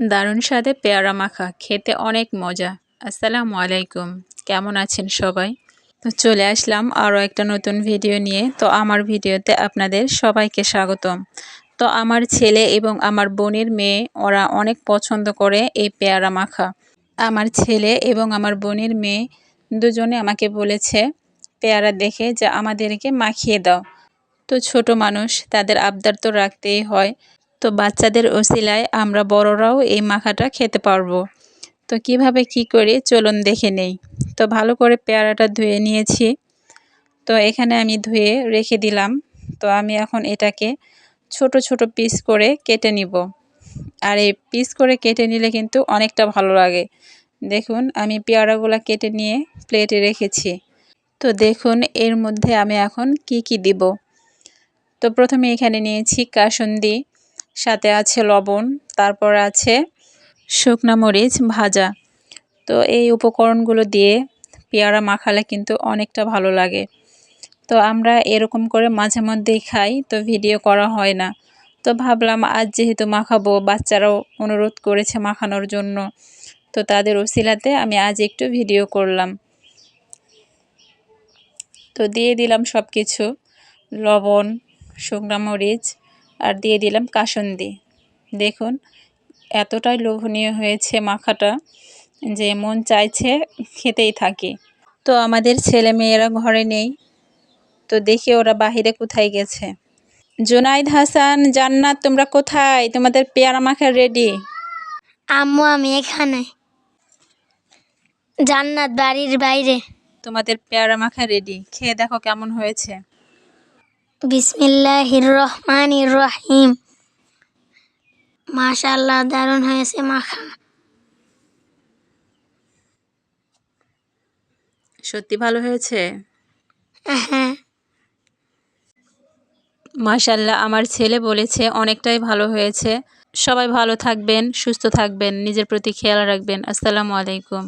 দারুণ স্বাদে পেয়ারা মাখা, খেতে অনেক মজা। আসসালামু আলাইকুম। কেমন আছেন সবাই? তো চলে আসলাম আরও একটা নতুন ভিডিও নিয়ে। তো আমার ভিডিওতে আপনাদের সবাইকে স্বাগতম। তো আমার ছেলে এবং আমার বোনের মেয়ে, ওরা অনেক পছন্দ করে এই পেয়ারা মাখা। আমার ছেলে এবং আমার বোনের মেয়ে দুজনে আমাকে বলেছে, পেয়ারা দেখে যে আমাদেরকে মাখিয়ে দাও। তো ছোট মানুষ, তাদের আবদার তো রাখতেই হয়। তো বাচ্চাদের ওসিলায় আমরা বড়রাও এই মাখাটা খেতে পারব। তো কীভাবে কি করি চলুন দেখে নেই। তো ভালো করে পেয়ারাটা ধুয়ে নিয়েছি। তো এখানে আমি ধুয়ে রেখে দিলাম। তো আমি এখন এটাকে ছোট ছোট পিস করে কেটে নিব। আর এই পিস করে কেটে নিলে কিন্তু অনেকটা ভালো লাগে। দেখুন, আমি পেয়ারাগুলো কেটে নিয়ে প্লেটে রেখেছি। তো দেখুন, এর মধ্যে আমি এখন কি কি দিব। তো প্রথমে এখানে নিয়েছি কাসুন্দি। সাথে আছে লবণ, তারপর আছে শুকনা মরিচ ভাজা। তো এই উপকরণগুলো দিয়ে পেয়ারা মাখালে কিন্তু অনেকটা ভালো লাগে। তো আমরা এরকম করে মাঝে মধ্যেই খাই, তো ভিডিও করা হয় না। তো ভাবলাম আজ যেহেতু মাখাবো, বাচ্চারাও অনুরোধ করেছে মাখানোর জন্য। তো তাদের ওসিলাতে আমি আজ একটু ভিডিও করলাম। তো দিয়ে দিলাম সব কিছু লবণ, শুকনা মরিচ আর দিয়ে দিলাম কাসন্দি। দেখুন এতটাই লোভনীয় হয়েছে মাখাটা যে মন চাইছে খেতেই থাকি। তো আমাদের ছেলে মেয়েরা ঘরে নেই তো দেখি ওরা বাহিরে কোথায় গেছে। জুনাইদ হাসান জান্নাত তোমরা কোথায়? তোমাদের পেয়ারা মাখা রেডি আম্মু আমি এখানে। জান্নাত বাড়ির বাইরে। তোমাদের পেয়ারা মাখা রেডি খেয়ে দেখো কেমন হয়েছে। বিসমিল্লাহির রহমানির রহিম মাশাল্লাহ দারুণ হয়েছে মাখা। সত্যি ভালো হয়েছে? হ্যাঁ। মাশাল্লাহ আমার ছেলে বলেছে অনেকটাই ভালো হয়েছে। সবাই ভালো থাকবেন সুস্থ থাকবেন নিজের প্রতি খেয়াল রাখবেন। আসসালামু আলাইকুম।